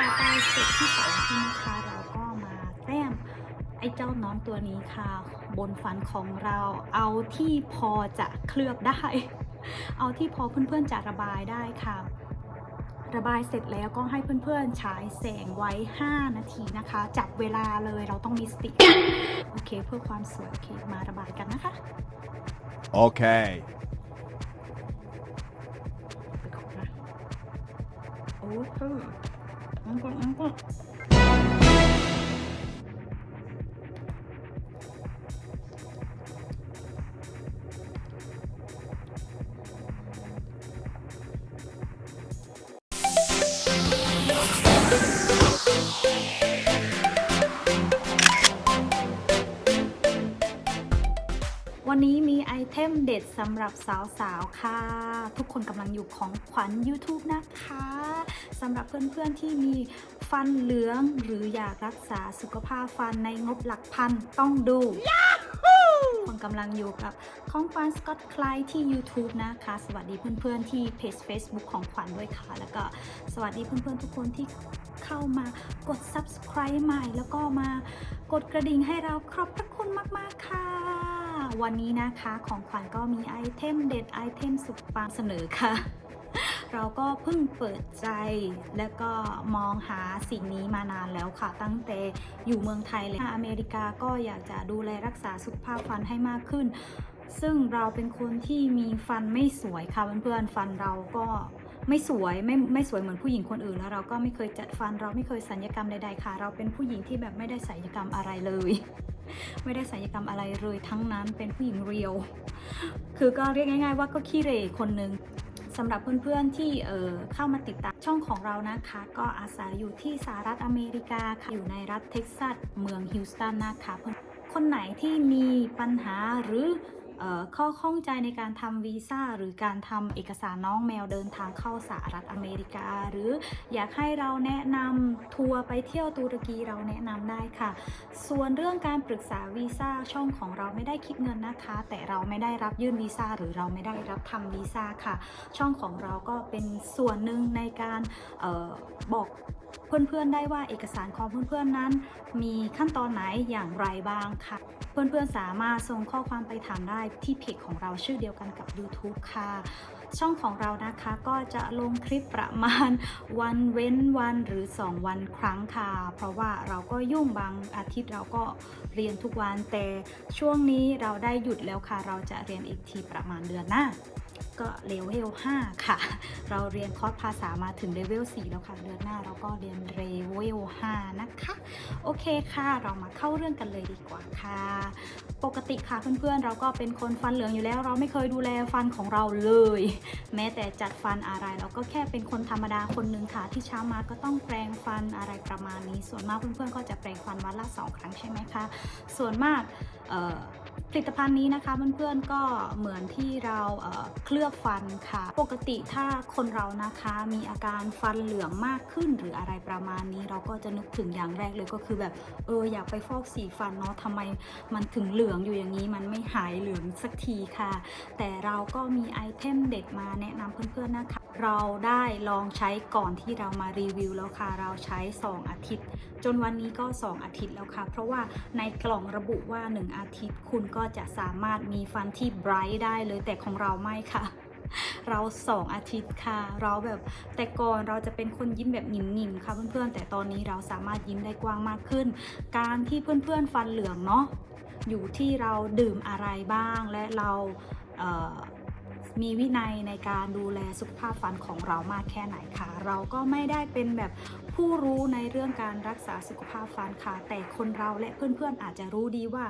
ต่อไปสเต็ปที่สองใช่ไหมคะเราก็มาแต้มไอ้เจ้าน้องตัวนี้ค่ะ บนฟันของเราเอาที่พอจะเคลือบได้ เอาที่พอเพื่อนๆจะระบายได้ค่ะ ระบายเสร็จแล้วก็ให้เพื่อนๆฉายแสงไว้ 5 นาทีนะคะ จับเวลาเลยเราต้องมีสติโอเค เพื่อความสวยโอเคมาระบายกันนะคะ Okay. ไปขอนะโอ้ วันนี้มีไอเทมเด็ดสำหรับสาวๆ ค่ะ ทุกคนกำลังอยู่ของขวัญ YouTube นะคะ สำหรับเพื่อนๆที่มีฟันเหลือง หรืออยากรักษาสุขภาพฟันในงบหลักพันต้องดูคนกำลังอยู่กับของขวัญสกอตคลายที่ YouTube นะคะ สวัสดีเพื่อนๆที่เพจ Facebook ของขวัญด้วยค่ะ แล้วก็สวัสดีเพื่อนๆทุกคนที่เข้ามากด subscribe ใหม่ แล้วก็มากดกระดิ่งให้เราขอบพระคุณมากๆค่ะ วันนี้นะคะของขวัญก็มีไอเทมเด็ดไอเทมสุดปังเสนอค่ะ เราก็เพิ่งเปิดใจ แล้วก็มองหาสิ่งนี้มานานแล้วค่ะ ตั้งแต่อยู่เมืองไทยเลยอเมริกาก็อยากจะดูแลรักษาสุขภาพฟันให้มากขึ้น ซึ่งเราเป็นคนที่มีฟันไม่สวยค่ะเพื่อนๆฟันเราก็ไม่สวยไม่ไม่สวยเหมือนผู้หญิงคนอื่นแล้วเราก็ไม่เคยจัดฟันเราไม่เคยสัญญกรรมใดๆค่ะ เราเป็นผู้หญิงที่แบบไม่ได้สัญญกรรมอะไรเลย ไม่ได้สัญญกรรมอะไรเลยทั้งนั้นเป็นผู้หญิงเรียว คือก็เรียกง่าย ๆ ว่าก็ขี้เหร่คนหนึ่ง สำหรับเพื่อนๆที่เเข้ามาติดตามช่องของเรานะคะ ก็อาศัยอยู่ที่สหรัฐอเมริกาค่ะอยู่ในรัฐเท็กซัสเมืองฮิวสตันนะคะคนไหนที่มีปัญหาหรือ ข้อข้องใจในการทำวีซ่าหรือการทำเอกสารน้องแมวเดินทางเข้าสหรัฐอเมริกา หรืออยากให้เราแนะนำทัวร์ไปเที่ยวตุรกีเราแนะนำได้ค่ะ ส่วนเรื่องการปรึกษาวีซ่าช่องของเราไม่ได้คิดเงินนะคะ แต่เราไม่ได้รับยื่นวีซ่าหรือเราไม่ได้รับทำวีซ่าค่ะ ช่องของเราก็เป็นส่วนหนึ่งในการออบอก เพื่อนๆได้ว่าเอกสารของเพื่อนๆนั้น มีขั้นตอนไหนอย่างไรบ้างค่ะ เพื่อนๆสามารถส่งข้อความไปถามได้ที่เพจของเราชื่อเดียวกันกับ YouTube ค่ะ ช่องของเรานะคะก็จะลงคลิปประมาณวันเว้นวันหรือ 2 วันครั้งค่ะ เพราะว่าเราก็ยุ่งบางอาทิตย์เราก็เรียนทุกวันแต่ช่วงนี้เราได้หยุดแล้วค่ะ เราจะเรียนอีกทีประมาณเดือนหน้า ก็เลเวล 5 ค่ะ เราเรียนคอร์สภาษามาถึงเลเวล 4 แล้วค่ะ เดือนหน้าเราก็เรียนเลเวล 5 นะคะ โอเคค่ะ เรามาเข้าเรื่องกันเลยดีกว่าค่ะ ปกติค่ะเพื่อนๆ เราก็เป็นคนฟันเหลืองอยู่แล้ว เราไม่เคยดูแลฟันของเราเลย แม้แต่จัดฟันอะไร เราก็แค่เป็นคนธรรมดาคนหนึ่งค่ะ ที่เช้ามาก็ต้องแปรงฟันอะไรประมาณนี้ ส่วนมากเพื่อนๆ ก็จะแปรงฟันวันละสองครั้งใช่ไหมคะ ส่วนมากเอ่อ ผลิตภัณฑ์นี้นะคะเพื่อนๆก็เหมือนที่เราเคลือบฟันค่ะ ปกติถ้าคนเรานะคะมีอาการฟันเหลืองมากขึ้น หรืออะไรประมาณนี้เราก็จะนึกถึงอย่างแรกเลยก็คือแบบเอออยากไปฟอกสีฟันเนาะทำไมมันถึงเหลืองอยู่อย่างนี้มันไม่หายเหลืองสักทีค่ะ แต่เราก็มีไอเทมเด็ดมาแนะนำเพื่อนๆนะคะ เราได้ลองใช้ก่อนที่เรามารีวิวแล้วค่ะ เราใช้ 2 อาทิตย์ จนวันนี้ก็ 2 อาทิตย์แล้วค่ะ เพราะว่าในกล่องระบุว่า 1 อาทิตย์ คุณก็จะสามารถมีฟันที่ไบรท์ได้เลยแต่ของเราไม่ค่ะเรา2องอาทิตย์ค่ะ เราแบบแต่ก่อนเราจะเป็นคนยิ้มแบบหนิ่มๆค่ะเพื่อนๆ แต่ตอนนี้เราสามารถยิ้มได้กว้างมากขึ้น การที่เพื่อนๆฟันเหลืองเนาะอยู่ที่เราดื่มอะไรบ้างและเราเมีวินัยในการดูแลสุขภาพฟันของเรามากแค่ไหนคะเราก็ไม่ได้เป็นแบบผู้รู้ในเรื่องการรักษาสุขภาพฟันค่ะ แต่คนเราและเพื่อนๆอาจจะรู้ดีว่า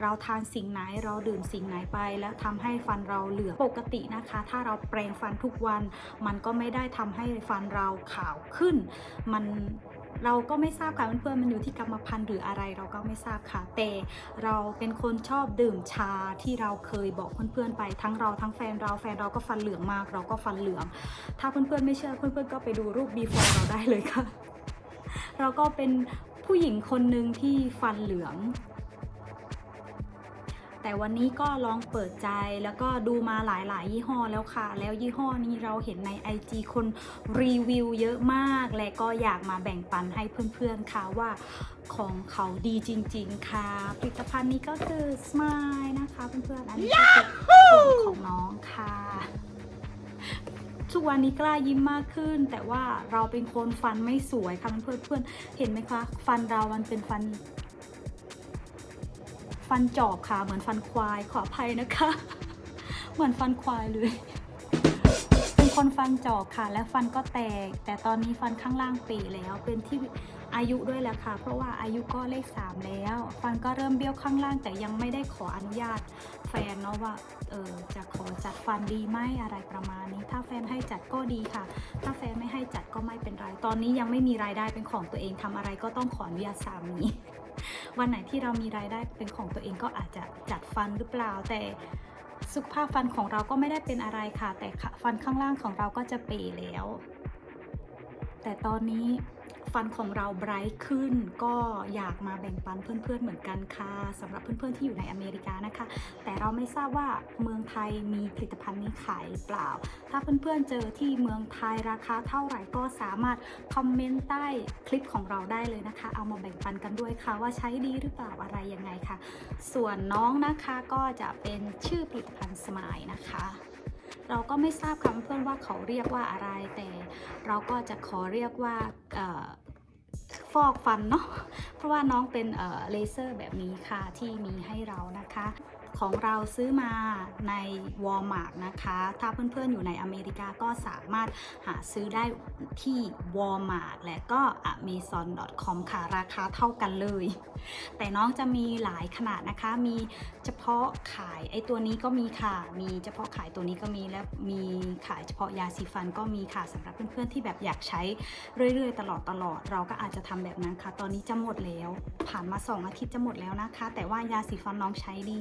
เราทานสิ่งไหนเราดื่มสิ่งไหนไป แล้วทำให้ฟันเราเหลืองปกตินะคะ ถ้าเราแปรงฟันทุกวัน มันก็ไม่ได้ทำให้ฟันเราขาวขึ้น มัน เราก็ไม่ทราบค่ะเพื่อนๆมันอยู่ที่กรรมพันธุ์หรืออะไรเราก็ไม่ทราบค่ะ แต่เราเป็นคนชอบดื่มชาที่เราเคยบอกเพื่อนๆไปทั้งเราทั้งแฟนเราแฟนเราก็ฟันเหลืองมาก เราก็ฟันเหลือง ถ้าเพื่อนๆไม่เชื่อเพื่อนๆก็ไปดูรูป before เราได้เลยค่ะ เราก็เป็นผู้หญิงคนหนึ่งที่ฟันเหลือง แต่วันนี้ก็ลองเปิดใจแล้วก็ดูมาหลายๆ ยี่ห้อแล้วค่ะ แล้วยี่ห้อนี้เราเห็นใน IG คนรีวิวเยอะมาก และก็อยากมาแบ่งปันให้เพื่อนๆค่ะว่าของเขาดีจริง ๆ ค่ะ ผลิตภัณฑ์นี้ก็คือ Smile นะคะเพื่อนๆ อันนี้ก็เป็นของน้องค่ะทุกวันนี้กล้ายิ้มมากขึ้น แต่ว่าเราเป็นคนฟันไม่สวยค่ะเพื่อนๆเห็นไหมคะ ฟันเรามันเป็นฟัน ฟันจอบค่ะ เหมือนฟันควาย ขออภัยนะคะ เหมือนฟันควายเลย เป็นคนฟันจอบค่ะ และฟันก็แตก แต่ตอนนี้ฟันข้างล่างเปแล้ว เป็นที่ อายุด้วยแหละค่ะ เพราะว่าอายุก็เลขสามแล้ว ฟันก็เริ่มเบี้ยวข้างล่าง แต่ยังไม่ได้ขออนุญาตแฟนเนาะว่าเออจะขอจัดฟันดีไหมอะไรประมาณนี้ ถ้าแฟนให้จัดก็ดีค่ะ ถ้าแฟนไม่ให้จัดก็ไม่เป็นไร ตอนนี้ยังไม่มีรายได้เป็นของตัวเองทำอะไรก็ต้องขออนุญาตสามีวันไหนที่เรามีรายได้เป็นของตัวเองก็อาจจะจัดฟันหรือเปล่าแต่สุขภาพฟันของเราก็ไม่ได้เป็นอะไรค่ะ แต่ฟันข้างล่างของเราก็จะเปแล้ว แต่ตอนนี้ ฟันของเราไบรท์ขึ้น ก็อยากมาแบ่งปันเพื่อนๆเหมือนกันค่ะสำหรับเพื่อนๆที่อยู่ในอเมริกานะคะ แต่เราไม่ทราบว่าเมืองไทยมีผลิตภัณฑ์นี้ขายหรือเปล่า ถ้าเพื่อนๆเจอที่เมืองไทยราคาเท่าไหร่ก็สามารถคอมเมนต์ใต้คลิปของเราได้เลยนะคะ เอามาแบ่งปันกันด้วยค่ะว่าใช้ดีหรือเปล่าอะไรยังไงค่ะ ส่วนน้องนะคะก็จะเป็นชื่อผลิตภัณฑ์สมายนะคะ เราก็ไม่ทราบคำเพื่อนว่าเขาเรียกว่าอะไร แต่เราก็จะขอเรียกว่าฟอกฟันเนาะเพราะว่าน้องเป็นเลเซอร์แบบนี้ค่ะที่มีให้เรานะคะ ของเราซื้อมาใน Walmart นะคะ ถ้าเพื่อนๆอยู่ในอเมริกาก็สามารถหาซื้อได้ที่ Walmart และก็ amazon.com ค่ะ ราคาเท่ากันเลย แต่น้องจะมีหลายขนาดนะคะ มีเฉพาะขายไอตัวนี้ก็มีค่ะ มีเฉพาะขายตัวนี้ก็มีและมีขายเฉพาะยาสีฟันก็มีค่ะสำหรับเพื่อนๆที่แบบอยากใช้เรื่อยๆ ตลอดตลอดๆเราก็อาจจะทำแบบนั้นค่ะ ตอนนี้จะหมดแล้ว ผ่านมา 2 อาทิตย์จะหมดแล้วนะคะ แต่ว่ายาสีฟันน้องใช้ดี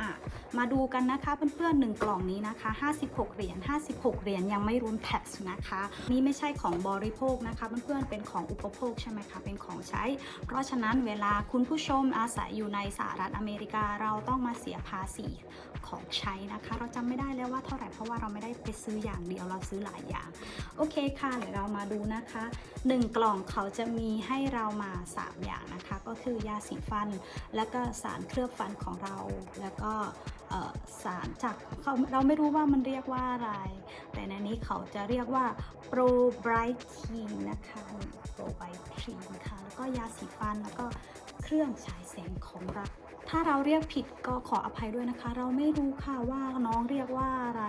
อะมาดูกันนะคะเพื่อนๆหนึ่งกล่องนี้นะคะ 56 เหรียญ 56 เหรียญยังไม่รวมแท็กนะคะ นี่ไม่ใช่ของบริโภคนะคะเพื่อนๆเป็นของอุปโภคใช่ไหมคะเป็นของใช้ เพราะฉะนั้นเวลาคุณผู้ชมอาศัยอยู่ในสหรัฐอเมริกาเราต้องมาเสียภาษีของใช้นะคะ เราจำไม่ได้แล้วว่าเท่าไหร่เพราะว่าเราไม่ได้ไปซื้ออย่างเดียวเราซื้อหลายอย่าง โอเคค่ะเดี๋ยวเรามาดูนะคะ 1 กล่องเขาจะมีให้เรามา 3 อย่างนะคะ ก็คือยาสีฟัน แล้วก็สารเคลือบฟันของเราแล้วก็สารจากเขาเราไม่รู้ว่ามันเรียกว่าอะไร แต่ในนี้เขาจะเรียกว่า Pro Bright Team นะคะ Pro Bright Team ค่ะแล้วก็ยาสีฟันแล้วก็เครื่องฉายแสงของเราถ้าเราเรียกผิดก็ขออภัยด้วยนะคะ เราไม่รู้ค่ะว่าน้องเรียกว่าอะไร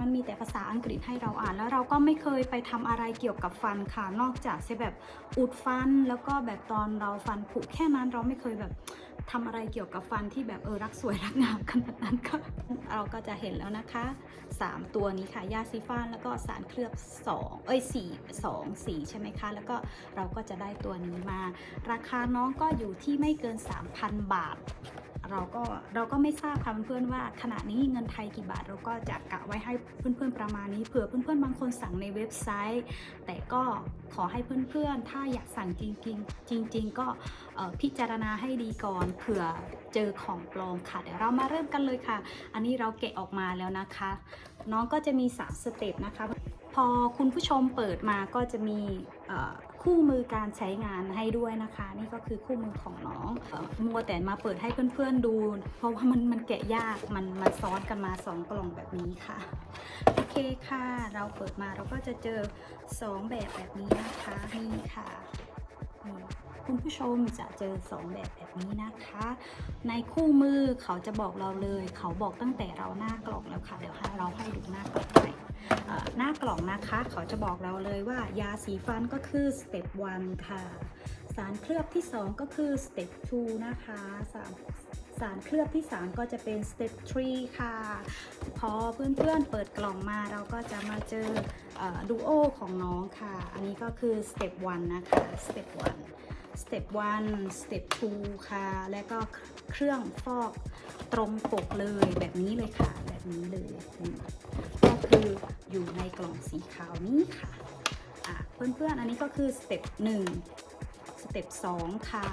มันมีแต่ภาษาอังกฤษให้เราอ่านแล้วเราก็ไม่เคยไปทำอะไรเกี่ยวกับฟันค่ะ นอกจากจะแบบอุดฟันแล้วก็แบบตอนเราฟันผุแค่นั้นเราไม่เคยแบบ ทำอะไรเกี่ยวกับฟันที่แบบเออรักสวยรักงามขนาดนั้นก็เราก็จะเห็นแล้วนะคะ 3 ตัวนี้ค่ะยาซีฟานแล้วก็สารเคลือบ 2 เอ้ย4 2 4 ใช่ไหมคะ แล้วก็เราก็จะได้ตัวนี้มา ราคาน้องก็อยู่ที่ไม่เกิน 3,000 บาท เราก็เราก็ไม่ทราบค่ะเพื่อนๆว่าขณะนี้เงินไทยกี่บาทเราก็จะกะไว้ให้เพื่อนๆประมาณนี้เผื่อเพื่อนๆบางคนสั่งในเว็บไซต์ แต่ก็ขอให้เพื่อนๆ ถ้าอยากสั่งจริงๆ จริง ๆ ก็พิจารณาให้ดีก่อนเผื่อเจอของปลอมค่ะเดี๋ยวเรามาเริ่มกันเลยค่ะ อันนี้เราแกะออกมาแล้วนะคะ น้องก็จะมี 3 สเต็ปนะคะ พอคุณผู้ชมเปิดมาก็จะมี คู่มือการใช้งานให้ด้วยนะคะ นี่ก็คือคู่มือของน้องมัวแต่มาเปิดให้เพื่อนๆดู เพราะว่ามันมันแกะยากมันมันซ้อนกันมา 2 กล่องแบบนี้ค่ะ โอเคค่ะ เราเปิดมาเราก็จะเจอ 2 แบบแบบนี้นะคะนี่ค่ะคุณผู้ชมจะเจอ 2 แบบแบบนี้นะคะ ในคู่มือเขาจะบอกเราเลย เขาบอกตั้งแต่เราหน้ากล่องแล้วค่ะ เดี๋ยวให้เราให้ดูหน้ากล่องไปเอ่อ หน้ากล่องนะคะ เขาจะบอกเราเลยว่ายาสีฟันก็คือสเต็ป1ค่ะ สารเคลือบที่ 2 ก็คือสเต็ป2นะคะสารสารเคลือบที่ 3 ก็จะเป็นสเต็ป3ค่ะ พอเพื่อนๆเปิดกล่องมาเราก็จะมาเจอดูโอของน้องค่ะ อันนี้ก็คือสเต็ป1นะคะสเต็ป1สเต็ป1สเต็ป2ค่ะ และก็เครื่องฟอกตรงปกเลยแบบนี้เลยค่ะ แบบนี้เลย คืออยู่ในกล่องสีขาวนี้ค่ะอะ เพื่อนๆ อันนี้ก็คือสเต็ป1สสเต็ป2ค่ะ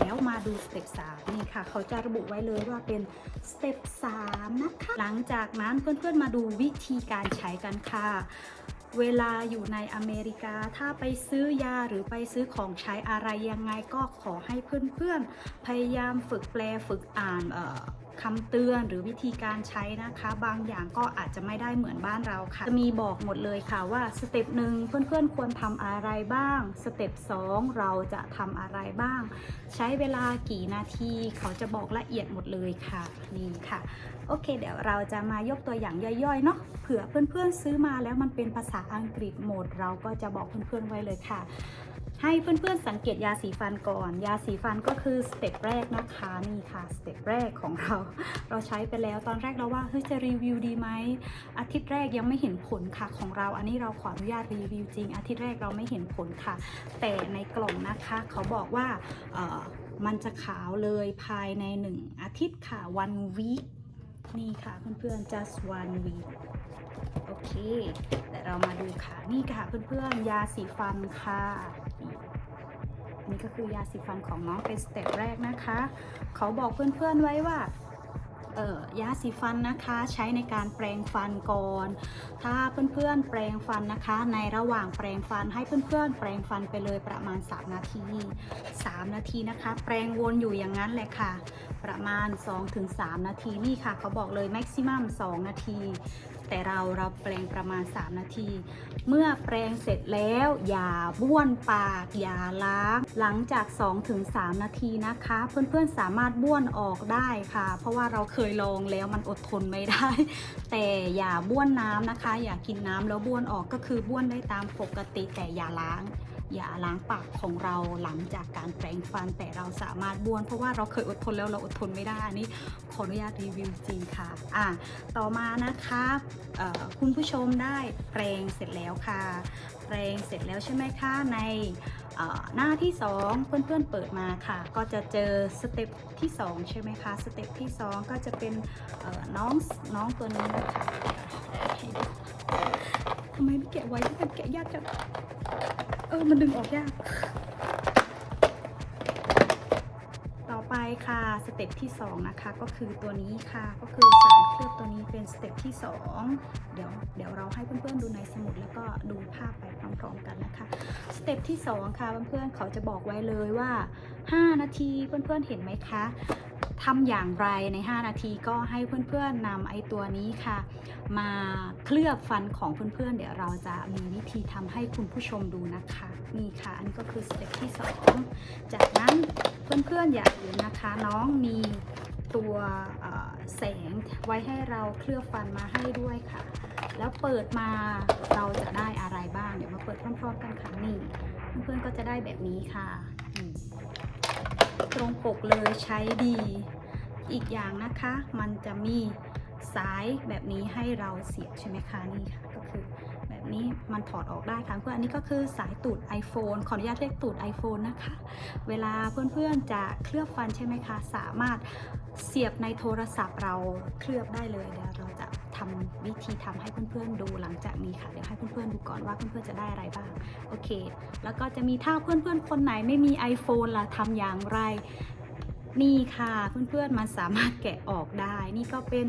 แล้วมาดูสเต็ป3นี่ค่ะ เขาจะระบุไว้เลยว่าเป็นสเต็ป3นะคะ หลังจากนั้นเพื่อนๆ มาดูวิธีการใช้กันค่ะเวลาอยู่ในอเมริกาถ้าไปซื้อยาหรือไปซื้อของใช้อะไรยังไงก็ขอให้เพื่อนๆ พยายามฝึกแปลฝึกอ่านเอ่อ คำเตือนหรือวิธีการใช้นะคะ บางอย่างก็อาจจะไม่ได้เหมือนบ้านเราค่ะ จะมีบอกหมดเลยค่ะว่าสเต็ปหนึ่งเพื่อนๆควรทำอะไรบ้าง สเต็ปสองเราจะทำอะไรบ้าง ใช้เวลากี่นาทีเขาจะบอกละเอียดหมดเลยค่ะนี่ค่ะโอเค เดี๋ยวเราจะมายกตัวอย่างย่อยๆเนาะเผื่อเพื่อนๆซื้อมาแล้วมันเป็นภาษาอังกฤษหมด เราก็จะบอกเพื่อนๆไว้เลยค่ะ ให้เพื่อนๆสังเกตยาสีฟันก่อน ยาสีฟันก็คือสเต็ปแรกนะคะนี่ค่ะสเต็ปแรกของเรา เราใช้ไปแล้วตอนแรกเราว่าเฮ้ยจะรีวิวดีไหมอาทิตย์แรกยังไม่เห็นผลค่ะของเรา อันนี้เราขออนุญาตรีวิวจริง อาทิตย์แรกเราไม่เห็นผลค่ะ แต่ในกล่องนะคะเขาบอกว่าเออมันจะขาวเลยภายใน 1 อาทิตย์ค่ะ one week นี่ค่ะ เพื่อนๆ just one week โอเค แต่เรามาดูค่ะ นี่ค่ะเพื่อนๆ ยาสีฟันค่ะ นี่ก็คือยาสีฟันของน้องเป็นสเต็ปแรกนะคะ เขาบอกเพื่อนๆไว้ว่าเอ่อยาสีฟันนะคะใช้ในการแปรงฟันก่อน ถ้าเพื่อนๆ แปรงฟันนะคะ ในระหว่างแปรงฟันให้เพื่อนๆ แปรงฟันไปเลยประมาณ 3 นาที 3 นาทีนะคะ แปรงวนอยู่อย่างนั้นแหละค่ะ ประมาณ 2-3 นาทีนี่ค่ะ เขาบอกเลยแม็กซิมัม2นาที แต่เราเราแปรงประมาณ 3 นาที เมื่อแปรงเสร็จแล้วอย่าบ้วนปาก อย่าล้าง หลังจาก 2-3 นาทีนะคะ เพื่อนๆสามารถบ้วนออกได้ค่ะ เพราะว่าเราเคยลองแล้วมันอดทนไม่ได้ แต่อย่าบ้วนน้ำนะคะ อย่ากินน้ำแล้วบ้วนออกก็คือบ้วนได้ตามปกติแต่อย่าล้าง อย่าล้างปากของเราหลังจากการแปรงฟันแต่เราสามารถบ้วน เพราะว่าเราเคยอดทนแล้วเราอดทนไม่ได้อันนี้ขออนุญาตรีวิวจริงค่ะอะ ต่อมานะคะคุณผู้ชมได้แปรงเสร็จแล้วค่ะ แปรงเสร็จแล้วใช่ไหมคะในหน้าที่ 2 เพื่อนๆเปิดมาค่ะ ก็จะเจอสเต็ปที่ 2 ใช่ไหมคะสเต็ปที่ 2 ก็จะเป็นน้องน้องตัวนี้นะคะทำไมไม่แกะไว้ที่มันแกะยากจัง ออมันดึงออกยาก ต่อไปค่ะสเต็ปที่ 2 นะคะ ก็คือตัวนี้ค่ะ ก็คือสารเคลือบตัวนี้เป็นสเต็ปที่ 2 เดี๋ยวเดี๋ยวเราให้เพื่อนๆดูในสมุดแล้วก็ดูภาพไปพร้อมๆกันนะคะ สเต็ปที่ 2 ค่ะเพื่อนๆเขาจะบอกไว้เลยว่า 5 นาทีเพื่อนๆเห็นไหมคะ ทำอย่างไรใน 5 นาทีก็ให้เพื่อนๆนำไอ้ตัวนี้ค่ะ มาเคลือบฟันของเพื่อนๆ เดี๋ยวเราจะมีวิธีทำให้คุณผู้ชมดูนะคะ นี่ค่ะ อันนี้ก็คือสเต็ปที่ 2 จากนั้นเพื่อนๆอย่าลืมนะคะ น้องมีตัวแสงไว้ให้เราเคลือบฟันมาให้ด้วยค่ะ แล้วเปิดมาเราจะได้อะไรบ้าง เดี๋ยวมาเปิดพร้อมๆกันค่ะนี่เพื่อนๆก็จะได้แบบนี้ค่ะ ตรงปกเลยใช้ดี อีกอย่างนะคะมันจะมีสายแบบนี้ให้เราเสียบใช่ไหมคะนี่ค่ะก็คือแบบนี้มันถอดออกได้ค่ะเพื่อนอันนี้ก็คือสายตูด iPhone ขออนุญาตเรียกตูด iPhone นะคะ เวลาเพื่อนๆจะเคลือบฟันใช่ไหมคะ สามารถเสียบในโทรศัพท์เราเคลือบได้เลยเดี๋ยวเราจะ ทำวิธีทำให้เพื่อนๆดูหลังจากนี้ค่ะ เดี๋ยวให้เพื่อนๆดูก่อนว่าเพื่อนๆจะได้อะไรบ้าง โอเค แล้วก็จะมีถ้าเพื่อนๆคนไหนไม่มี iPhone ล่ะทำอย่างไร นี่ค่ะเพื่อนๆมันสามารถแกะออกได้ นี่ก็เป็น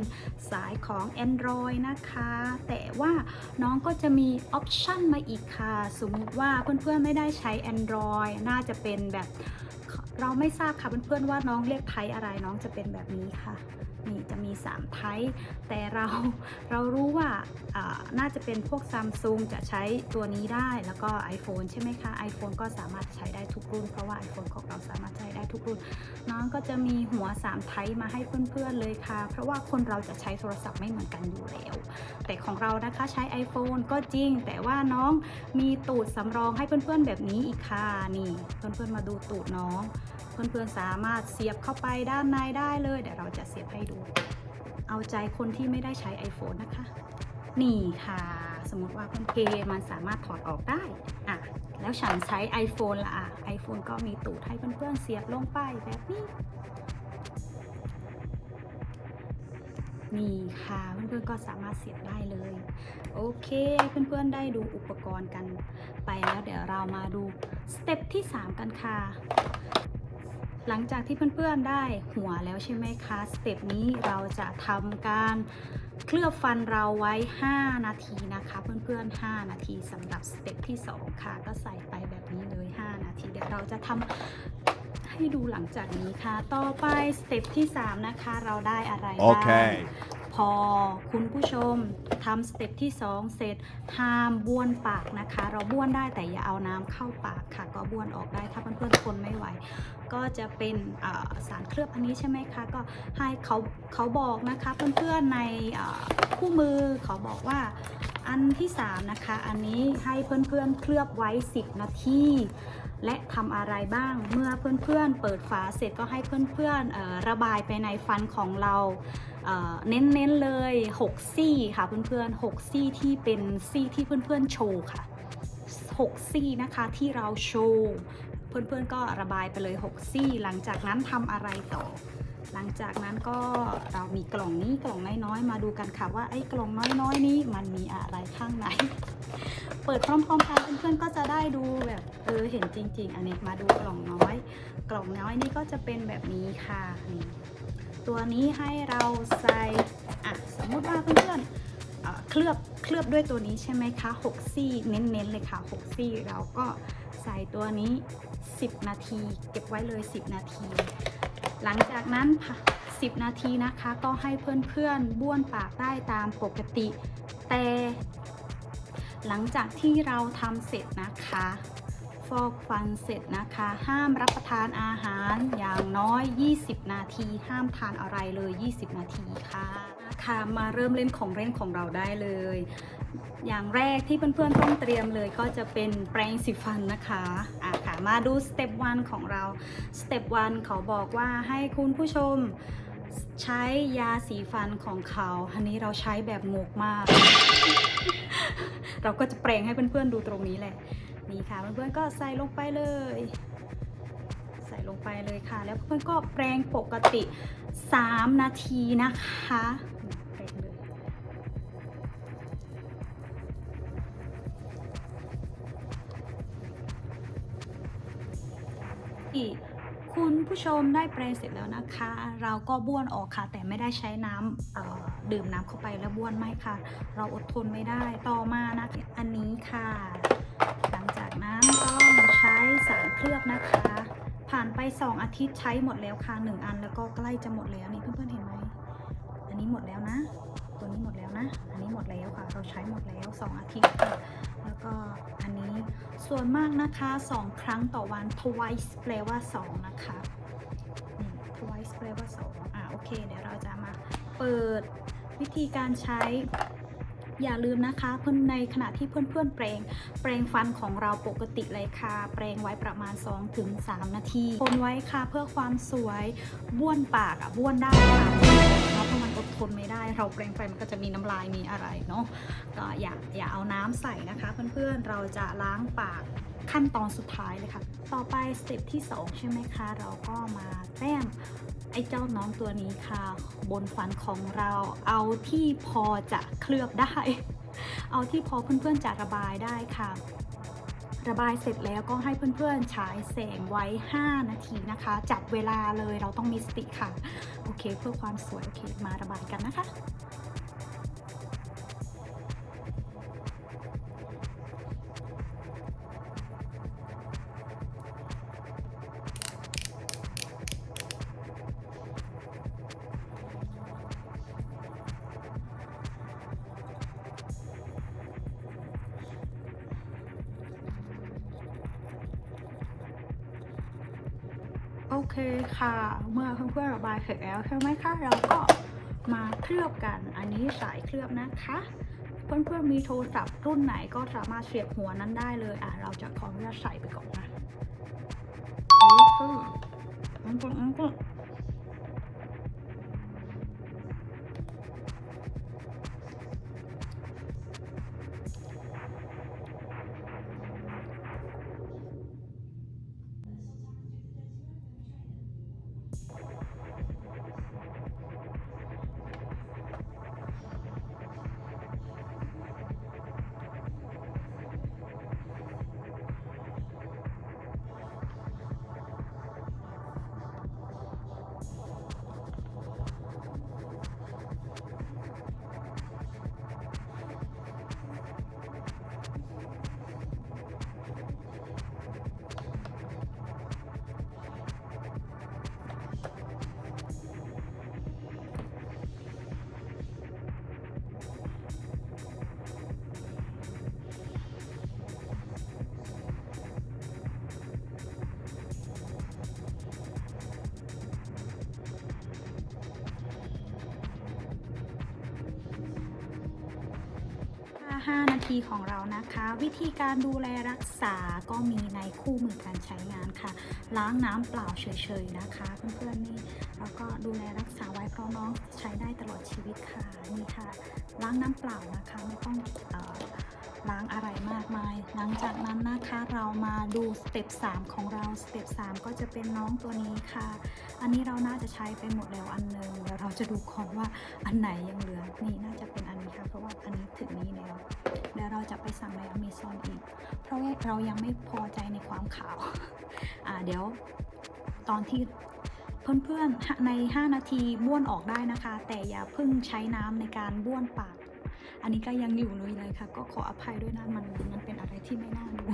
สายของ Android นะคะ แต่ว่าน้องก็จะมีออปชันมาอีกค่ะ สมมุติว่าเพื่อนๆไม่ได้ใช้ Android น่าจะเป็นแบบ เราไม่ทราบค่ะเพื่อนๆว่าน้องเรียกไทอะไรน้องจะเป็นแบบนี้ค่ะนี่จะมี3ไทแต่เราเรารู้ว่าน่าจะเป็นพวกซัมซุงจะใช้ตัวนี้ได้แล้วก็ iPhone ใช่ไหมคะ iPhone ก็สามารถใช้ได้ทุกรุ่น เพราะว่า iPhone ของเราสามารถใช้ได้ทุกรุ่น น้องก็จะมีหัว3ไทมาให้เพื่อนๆเลยค่ะ เพราะว่าคนเราจะใช้โทรศัพท์ไม่เหมือนกันอยู่แล้ว แต่ของเรานะคะใช้ iPhone ก็จริง แต่ว่าน้องมีตูดสำรองให้เพื่อนๆแบบนี้อีกค่ะนี่เพื่อนๆมาดูตูดน้องเพื่อนๆสามารถเสียบเข้าไปด้านในได้เลยเดี๋ยวเราจะเสียบให้ดู เอาใจคนที่ไม่ได้ใช้ iPhone นะคะ นี่ค่ะ สมมติว่าคุณเคมันสามารถถอดออกได้อะแล้วฉันใช้ iPhone ละอะ iPhone ก็มีตูดให้เพื่อนๆเสียบลงไปแบบนี้ นี่ค่ะเพื่อนๆก็สามารถเสียบได้เลย โอเคเพื่อนๆได้ดูอุปกรณ์กันไปแล้วเดี๋ยวเรามาดูสเต็ปที่ 3 กันค่ะ หลังจากที่เพื่อนๆได้หัวแล้วใช่ไหมคะสเต็ปนี้เราจะทำการเคลือบฟันเราไว้ 5 นาทีนะคะเพื่อนๆ 5 นาทีสำหรับสเต็ปที่ 2 ค่ะ ก็ใส่ไปแบบนี้เลย 5 นาที เดี๋ยวเราจะทำ ให้ดูหลังจากนี้ค่ะ ต่อไปสเต็ปที่3นะคะ เราได้อะไรบ้าง Okay. พอคุณผู้ชมทำสเต็ปที่ 2 เสร็จห้ามบ้วนปากนะคะ เราบ้วนได้แต่อย่าเอาน้ำเข้าปากค่ะ ก็บ้วนออกได้ถ้าเพื่อนๆทนไม่ไหว ก็จะเป็นอ่าสารเคลือบอันนี้ใช่ไหมคะ ก็ให้เขาเขาบอกนะคะเพื่อนๆในอ่าคู่มือเขาบอกว่าอันที่ 3 นะคะ อันนี้ให้เพื่อนๆเคลือบไว้ 10 นาที และทำอะไรบ้างเมื่อเพื่อนๆ เปิดฝาเสร็จก็ให้เพื่อนๆระบายไปในฟันของเราเอ่อเน้นๆเลย 6 ซี่ค่ะเพื่อนๆ 6 ซี่ที่เป็นซี่ที่เพื่อนๆโชว์ค่ะ 6 ซี่นะคะที่เราโชว์ เพื่อนๆก็ระบายไปเลย 6 ซี่ หลังจากนั้นทำอะไรต่อ หลังจากนั้นก็เรามีกล่องนี้กล่องน้อยๆ มาดูกันค่ะว่าไอ้กล่องน้อยๆ นี้มันมีอะไรข้างในเปิดพร้อมๆกันเพื่อนๆก็จะได้ดูแบบเออเห็นจริง ๆ อันนี้มาดูกล่องน้อย กล่องน้อยนี่ก็จะเป็นแบบนี้ค่ะนี่ตัวนี้ให้เราใส่อะสมมุติว่าเพื่อนๆเอ่อเคลือบเคลือบด้วยตัวนี้ใช่ไหมคะ6ซี่เน้นๆเลยค่ะ6ซี่เราก็ใส่ตัวนี้ 10 นาที เก็บไว้เลย 10 นาที หลังจากนั้น10 นาทีนะคะก็ให้เพื่อนๆบ้วนปากได้ตามปกติ แต่หลังจากที่เราทำเสร็จนะคะ ฟอกฟันเสร็จนะคะ ห้ามรับประทานอาหารอย่างน้อย 20 นาที ห้ามทานอะไรเลย 20 นาทีค่ะค่ะมาเริ่มเล่นของเล่นของเราได้เลย อย่างแรกที่เพื่อนๆต้องเตรียมเลยก็จะเป็นแปรงสีฟันนะคะอะ มาดูสเต็ปวันของเราสเต็ปวันเขาบอกว่าให้คุณผู้ชมใช้ยาสีฟันของเขา อันนี้เราใช้แบบงกมาก เราก็จะแปรงให้เพื่อนๆดูตรงนี้แหละ นี่ค่ะเพื่อนๆก็ใส่ลงไปเลย ใส่ลงไปเลยค่ะ แล้วเพื่อนๆก็แปรงปกติ 3 นาทีนะคะ ที่คุณผู้ชมได้แปรงเสร็จแล้วนะคะ เราก็บ้วนออกค่ะ แต่ไม่ได้ใช้น้ำดื่มน้ำเข้าไปแล้วบ้วนไม่ค่ะ เราอดทนไม่ได้ต่อมานะอันนี้ค่ะ หลังจากนั้นต้องใช้สารเคลือบนะคะ ผ่านไป 2 อาทิตย์ใช้หมดแล้วค่ะ 1 อันแล้วก็ใกล้จะหมดแล้วนี่เพื่อนๆเห็นไหมอันนี้หมดแล้วนะ ตัวนี้หมดแล้วนะ อันนี้หมดแล้วค่ะ เราใช้หมดแล้ว 2 อาทิตย์ค่ะ แล้วก็อันนี้ส่วนมากนะคะ 2 ครั้งต่อวัน twice แปลว่า 2 นะคะ twice แปลว่า 2 อะโอเค เดี๋ยวเราจะมาเปิดวิธีการใช้ อย่าลืมนะคะเพื่อนในขณะที่เพื่อนๆ แปรงแปรงฟันของเราปกติเลยค่ะ แปรงไว้ประมาณ 2-3 นาทีทนไว้ค่ะเพื่อความสวยบ้วนปากอะบ้วนได้ค่ะามันอดทนไม่ได้ เราแปรงไปมันก็จะมีน้ำลายมีอะไรเนาะก็อย่าอย่าเอาน้ำใส่นะคะ เพื่อนๆเราจะล้างปากขั้นตอนสุดท้ายเลยค่ะ ต่อไปสเต็ปที่ 2 ใช่ไหมคะ เราก็มาแต้มไอ้เจ้าน้องตัวนี้ค่ะ บนฟันของเราเอาที่พอจะเคลือบได้ เอาที่พอเพื่อนๆจะระบายได้ค่ะ ระบายเสร็จแล้วก็ให้เพื่อนๆฉายแสงไว้ 5 นาทีนะคะ จับเวลาเลยเราต้องมีสติค่ะ โอเค เพื่อความสวย โอเค มาระบายกันนะคะ โอเคค่ะ เมื่อเพื่อนๆระบายเสร็จแล้วใช่ไหมคะเราก็มาเคลือบกัน อันนี้สายเคลือบนะคะ เพื่อนๆมีโทรศัพท์รุ่นไหนก็สามารถเสียบหัวนั้นได้เลยอะเราจะขออนุญาตใส่ไปก่อนนะอืมอืมอืม 5 นาทีของเรานะคะ วิธีการดูแลรักษาก็มีในคู่มือการใช้งานค่ะ ล้างน้ำเปล่าเฉยๆนะคะ เพื่อนๆนี่แล้วก็ดูแลรักษาไว้เพราะน้องใช้ได้ตลอดชีวิตค่ะนี่ค่ะ ล้างน้ำเปล่านะคะ ลังจากนั้นนะคะเรามาดูสเต็ป3ของเราสเต็ป3ก็จะเป็นน้องตัวนี้ค่ะ อันนี้เราน่าจะใช้ไปหมดแล้วอันหนึงเดี๋ยวเราจะดูก่อนว่าอันไหนยังเหลือนี่น่าจะเป็นอันนี้ค่ะ เพราะว่าอันนี้ถึงนี้แล้วเดี๋ยวเราจะไปสั่งใน Amazon อีก เพราะว่าเรายังไม่พอใจในความขาวอ่าเดี๋ยวตอนที่เพื่อนๆใน 5 นาทีบ้วนออกได้นะคะ แต่อย่าเพิ่งใช้น้ำในการบ้วนปาก อันนี้ก็ยังอยู่เลยเลยค่ะก็ขออภัยด้วยนะมันมันเป็นอะไรที่ไม่น่าดู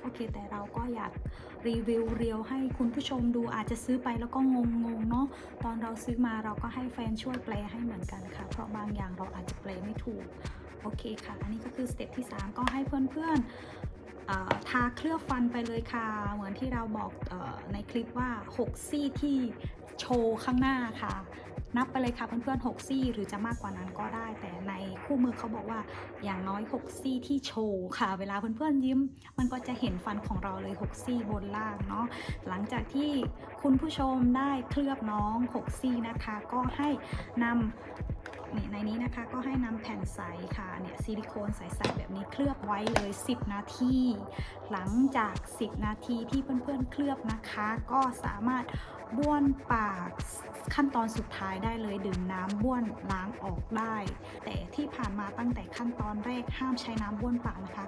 โอเค แต่เราก็อยากรีวิวเรียวให้คุณผู้ชมดูอาจจะซื้อไปแล้วก็งงๆเนาะตอนเราซื้อมาเราก็ให้แฟนช่วยแปลให้เหมือนกันค่ะ เพราะบางอย่างเราอาจจะแปลไม่ถูกโอเคค่ะ อันนี้ก็คือสเต็ปที่ 3 ก็ให้เพื่อนๆทาเคลือบฟันไปเลยค่ะ เหมือนที่เราบอกอในคลิปว่า 6 ซี่ที่โชว์ข้างหน้าค่ะ นับไปเลยค่ะเพื่อนๆ6ซี่หรือจะมากกว่านั้นก็ได้ แต่ในคู่มือเขาบอกว่าอย่างน้อย 6 ซี่ที่โชว์ค่ะ เวลาเพื่อนๆยิ้ม มันก็จะเห็นฟันของเราเลย 6 ซี่บนล่างเนาะหลังจากที่คุณผู้ชมได้เคลือบน้อง 6 ซี่นะคะ ก็ให้นำนี่ในนี้นะคะก็ให้นำแผ่นใสค่ะเนี่ยซิลิโคนใสๆแบบนี้เคลือบไว้เลย 10 นาที หลังจาก 10 นาทีที่เพื่อนๆเคลือบนะคะ ก็สามารถ บ้วนปากขั้นตอนสุดท้ายได้เลยดื่มน้ำบ้วนล้างออกได้ แต่ที่ผ่านมาตั้งแต่ขั้นตอนแรกห้ามใช้น้ำบ้วนปากนะคะ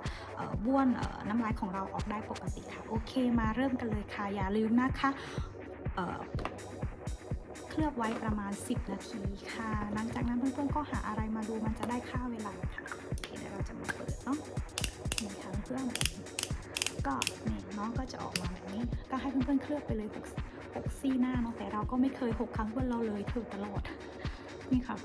บ้วนน้ำลายของเราออกได้ปกติค่ะ โอเคมาเริ่มกันเลยค่ะ อย่าลืมนะคะเคลือบไว้ประมาณ 10 นาทีค่ะ หลังจากนั้นเพื่อนๆก็หาอะไรมาดูมันจะได้ค่าเวลาค่ะโอเคเดี๋ยวเราจะมาเปิดเนาะนี่ค่ะเพื่อนก็นี่น้องก็จะออกมาแบบนี้ก็ให้เพื่อนๆเคลือบไปเลย6 6 ซี่หน้าเนาะแต่เราก็ไม่เคยหกครั้งบนเราเลยถูกตลอดนี่ค่ะ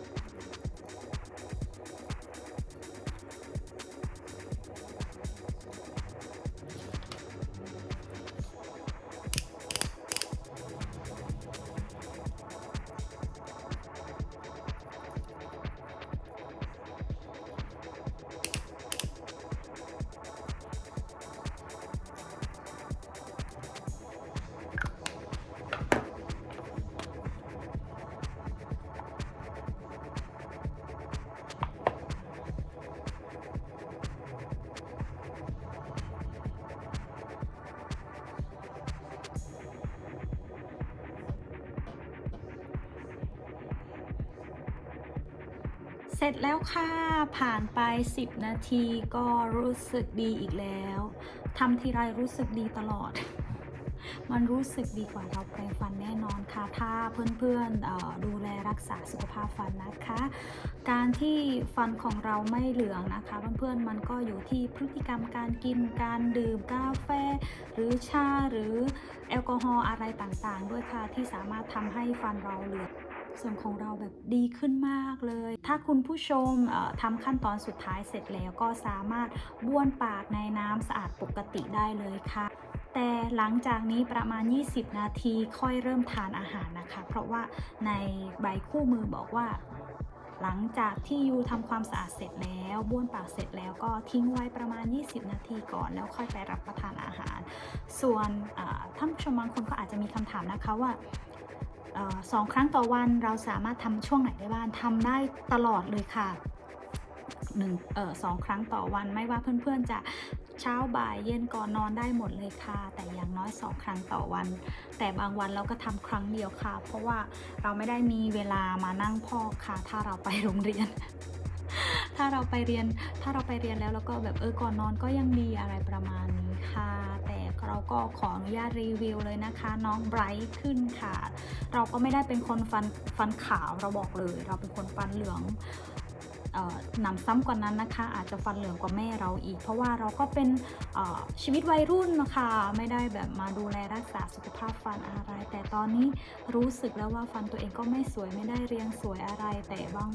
เสร็จแล้วค่ะ ผ่านไป 10 นาทีก็รู้สึกดีอีกแล้วทำทีไรรู้สึกดีตลอด มันรู้สึกดีกว่าเราแปรงฟันแน่นอนค่ะ ถ้าเพื่อนๆดูแลรักษาสุขภาพฟันนะคะ การที่ฟันของเราไม่เหลืองนะคะ เพื่อนๆมันก็อยู่ที่พฤติกรรมการกินการดื่มกาแฟ หรือชาหรือแอลกอฮอล์อะไรต่างๆ ด้วยค่ะที่สามารถทำให้ฟันเราเหลือง ส่วนของเราแบบดีขึ้นมากเลย ถ้าคุณผู้ชมทำขั้นตอนสุดท้ายเสร็จแล้วก็สามารถบ้วนปากในน้ำสะอาดปกติได้เลยค่ะแต่หลังจากนี้ประมาณ 20 นาทีค่อยเริ่มทานอาหารนะคะ เพราะว่าในใบคู่มือบอกว่า หลังจากที่ยูทำความสะอาดเสร็จแล้วบ้วนปากเสร็จแล้วก็ทิ้งไว้ประมาณ 20 นาทีก่อน แล้วค่อยไปรับประทานอาหาร ส่วนท่านผู้ชมบางคนก็อาจจะมีคำถามนะคะว่า สองครั้งต่อวันเราสามารถทำช่วงไหนได้บ้างทำได้ตลอดเลยค่ะหนึ่งเอ่อสองครั้งต่อวันไม่ว่าเพื่อนๆจะเช้าบ่ายเย็นก่อนนอนได้หมดเลยค่ะ แต่อย่างน้อยสองครั้งต่อวัน แต่บางวันเราก็ทำครั้งเดียวค่ะ เพราะว่าเราไม่ได้มีเวลามานั่งพอกค่ะ ถ้าเราไปโรงเรียน ถ้าเราไปเรียนถ้าเราไปเรียนแล้วแล้วก็แบบเออก่อนนอนก็ยังดีอะไรประมาณนี้ค่ะ แต่เราก็ขออนุญาตรีวิวเลยนะคะ น้องไบรท์ขึ้นค่ะ เราก็ไม่ได้เป็นคนฟันฟันขาวเราบอกเลย เราเป็นคนฟันเหลืองหนำซ้ำกว่านั้นนะคะ อาจจะฟันเหลืองกว่าแม่เราอีก เพราะว่าเราก็เป็นชีวิตวัยรุ่นนะคะไม่ได้แบบมาดูแลรักษาสุขภาพฟันอะไร แต่ตอนนี้รู้สึกแล้วว่าฟันตัวเองก็ไม่สวยไม่ได้เรียงสวยอะไรแต่บาง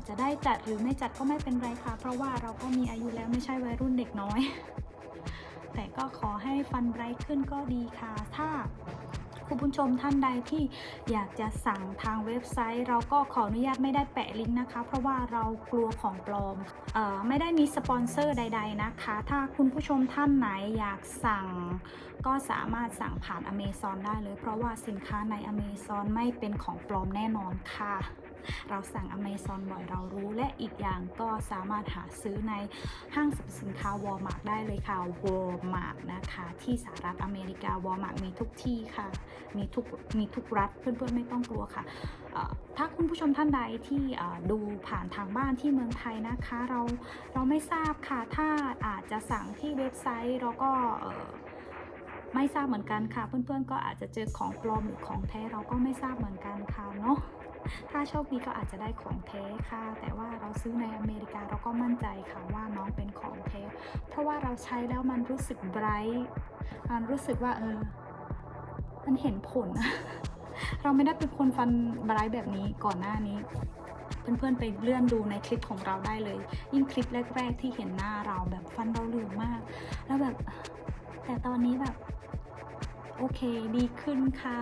จจะได้จัดหรือไม่จัดก็ไม่เป็นไรค่ะ เพราะว่าเราก็มีอายุแล้วไม่ใช่วัยรุ่นเด็กน้อย แต่ก็ขอให้ฟันไบรท์ขึ้นก็ดีค่ะ ถ้าคุณผู้ชมท่านใดที่อยากจะสั่งทางเว็บไซต์ เราก็ขออนุญาตไม่ได้แปะลิงก์นะคะ เพราะว่าเรากลัวของปลอมออไม่ได้มีสปอนเซอร์ใด ๆนะคะ ถ้าคุณผู้ชมท่านไหนอยากสั่ง ก็สามารถสั่งผ่าน Amazon ได้เลย เพราะว่าสินค้าใน Amazon ไม่เป็นของปลอมแน่นอนค่ะ เราสั่ง Amazon บ่อยเรารู้ และอีกอย่างก็สามารถหาซื้อในห้างสรรพสินค้า Walmart ได้เลยค่ะ Walmart นะคะ ที่สหรัฐอเมริกา Walmart มีทุกที่ค่ะ มีทุกมีทุกรัฐเพื่อนๆไม่ต้องกลัวค่ะถ้าคุณผู้ชมท่านใดที่ดูผ่านทางบ้านที่เมืองไทยนะคะ เราเราไม่ทราบค่ะ ถ้าอาจจะสั่งที่เว็บไซต์เราก็ไม่ทราบเหมือนกันค่ะ เพื่อนๆก็อาจจะเจอของปลอมหรือของแท้เราก็ไม่ทราบเหมือนกันค่ะเนาะ ถ้าโชคดีก็อาจจะได้ของแท้ค่ะ แต่ว่าเราซื้อในอเมริกาเราก็มั่นใจค่ะว่าน้องเป็นของแท้ เพราะว่าเราใช้แล้วมันรู้สึกไบรท์มันรู้สึกว่าเออ มันเห็นผล เราไม่ได้เป็นคนฟันไบรท์แบบนี้ก่อนหน้านี้เพื่อนๆไปเลื่อนดูในคลิปของเราได้เลย ยิ่งคลิปแรกๆที่เห็นหน้าเราแบบฟันเราเหลืองมาก แล้วแบบแต่ตอนนี้แบบ โอเคดีขึ้นค่ะ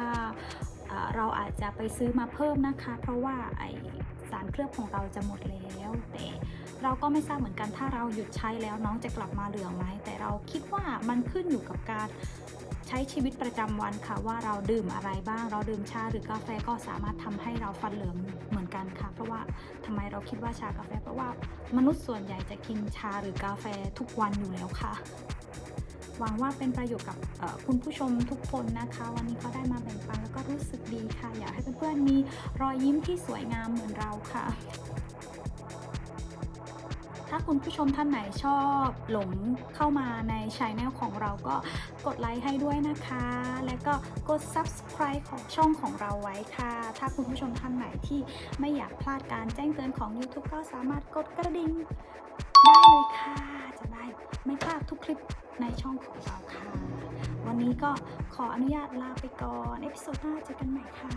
เราอาจจะไปซื้อมาเพิ่มนะคะ เพราะว่าไอสารเคลือบของเราจะหมดแล้ว แต่เราก็ไม่ทราบเหมือนกันถ้าเราหยุดใช้แล้วน้องจะกลับมาเหลืองไหมแต่เราคิดว่ามันขึ้นอยู่กับการใช้ชีวิตประจำวันค่ะว่าเราดื่มอะไรบ้าง เราดื่มชาหรือกาแฟก็สามารถทำให้เราฟันเหลืองเหมือนกันค่ะ เพราะว่าทำไมเราคิดว่าชากาแฟ เพราะว่ามนุษย์ส่วนใหญ่จะกินชาหรือกาแฟทุกวันอยู่แล้วค่ะ หวังว่าเป็นประโยชน์กับคุณผู้ชมทุกคนนะคะ วันนี้ก็ได้มาแบ่งปันแล้วก็รู้สึกดีค่ะ อยากให้เพื่อนๆมีรอยยิ้มที่สวยงามเหมือนเราค่ะาคุณผู้ชมท่านไหนชอบหลงเข้ามาในช anel ของเราก็กดไลค์ให้ด้วยนะคะ และก็กด subscribe ของช่องของเราไว้ค่ะ ถ้าคุณผู้ชมท่านไหนที่ไม่อยากพลาดการแจ้งเตือนของ YouTube ก็สามารถกดกระดิ่งได้เลยค่ะ จะได้ไม่พลาดทุกคลิปในช่องของเราค่ะ วันนี้ก็ขออนุญาตลาไปก่อน เอพิโซดหน้าเจอกันใหม่ค่ะ